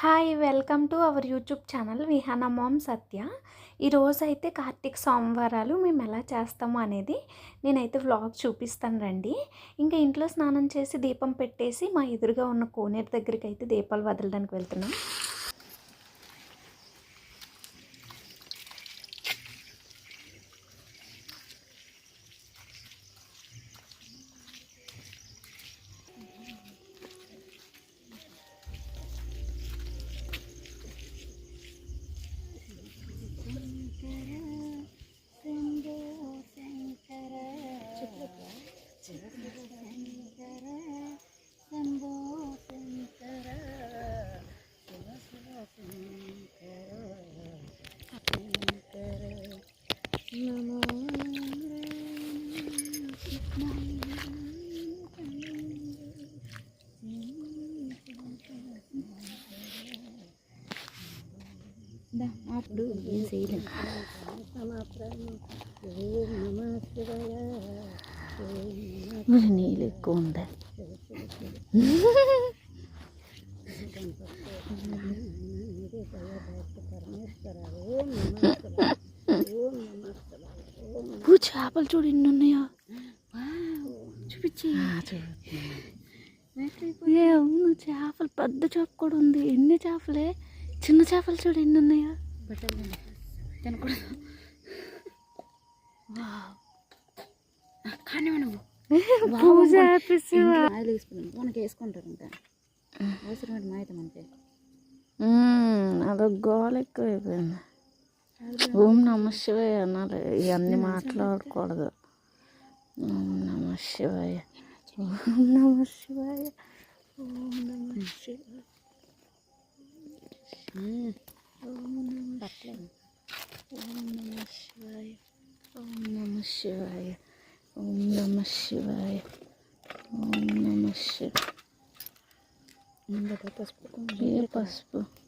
Hi welcome to our YouTube channel Vihana mom Satya ఈరోజు అయితే కార్తీక సోమవారాలు మేము ఎలా చేస్తాము అనేది నేనైతే వ్లాగ్ చూపిస్తాను రండి. ఇంకా ఇంట్లో స్నానం చేసి దీపం పెట్టేసి మా ఎదురుగా ఉన్న కోనేరు దగ్గరికి అయితే దీపాలు వదలడానికి వెళ్తున్నాం. dah maaf dulu ini sih dah maaf mana ni lekon dah చేపలు చూడు ఎన్ని ఉన్నాయో? చూపించి ఏ అవును చేపలు పెద్ద చేప కూడా ఉంది. ఎన్ని చేపలే? చిన్న చేపలు చూడు ఎన్ని ఉన్నాయో? తినకూడదు. కానీ నువ్వు పూజ ఆపేసి ఆయిల్ వేసుకున్నాను మనకి వేసుకుంటారు ఇంకా అవసరమైన మాయిత మనకి. అదొక గోల ఎక్కువైపోయింది. ఓం నమ శివాయ అనాలి ఇవన్నీ మాట్లాడకూడదు. ఓం నమ శివాయ. ఓం నమ శివాయ. ఓం నమ శివాయ. ఓం నమ ఓం నమ శివాయ. ఓం నమ శివాయ. ఓం నమ శివాయ. ఓం నమ శివాయ. పసుపు ఏ పసుపు?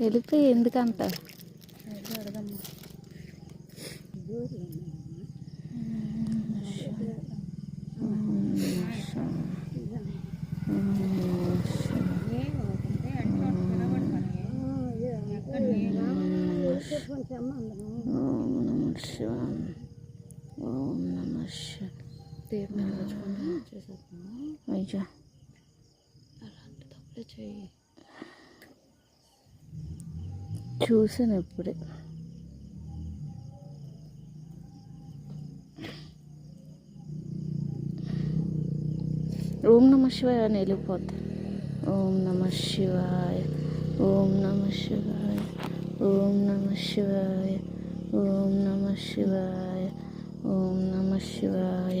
వెళ్ళిపోయి ఎందుకంట ఓం నమ శివ ఓం నమ శివ అయ్యా. చూసాను ఇప్పుడే. ఓం నమ శివాయ అని వెళ్ళిపోతా. ఓం నమ శివాయ ఓం నమ శివాయ ఓం నమ శివాయ ఓం నమ శివాయ ఓం నమ శివాయ.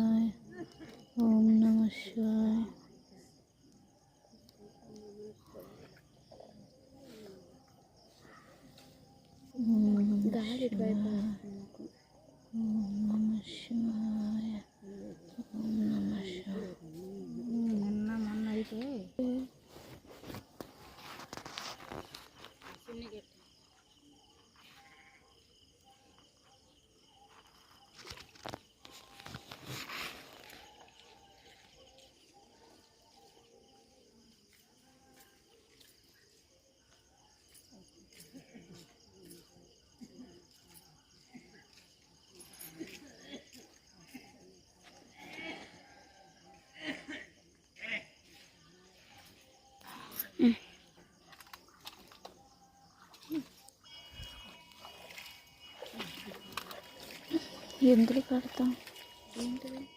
ఎందులో కడతాం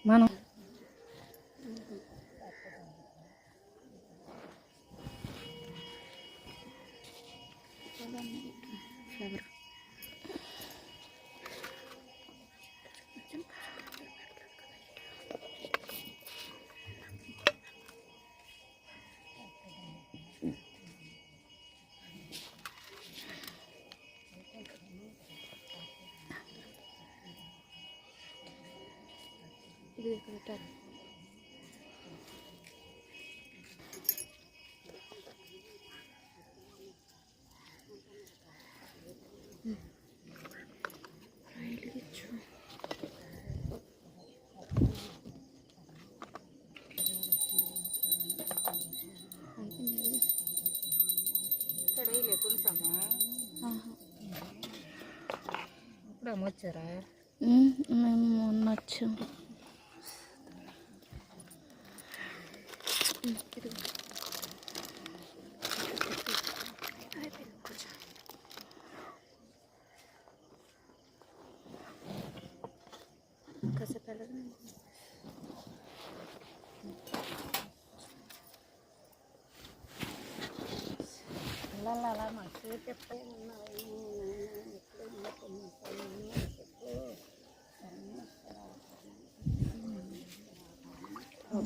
మనం ఇప్పుడు అమ్మొచ్చారా మేము మొన్న వచ్చాం lala masih Oh,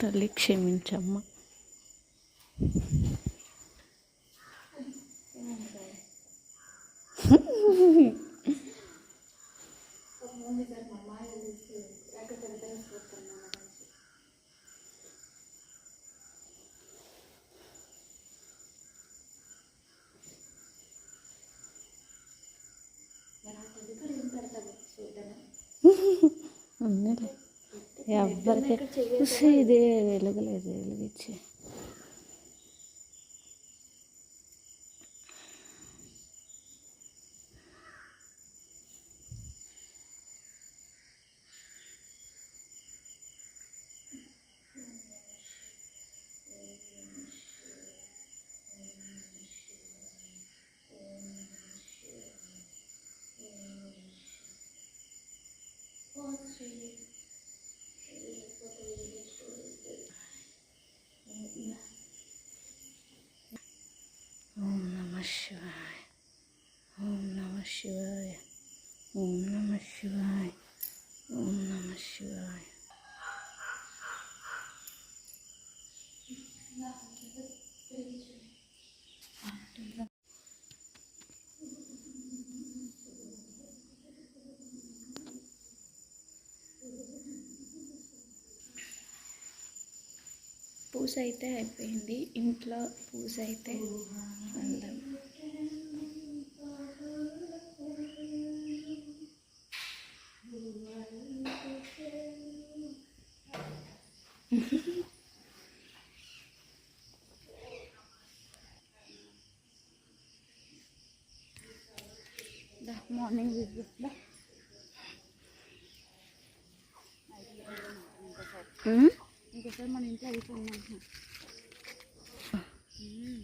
తల్లి క్షమించమ్మా. ఎవ్వరికి ఉస్సు, ఇది వెలగలేదు వెలిగించి ఓం నమ శివాయ ఓం నమ శివాయ ఓం నమ శివాయ ఓం నమ శివాయ పూజ అయితే అయిపోయింది. ఇంట్లో పూజ అయితే అందం మార్నింగ్ విజిట్ ఉమ్? ఇంకోసారి మన ఇంట్లో అయిపోయింది ఉమ్.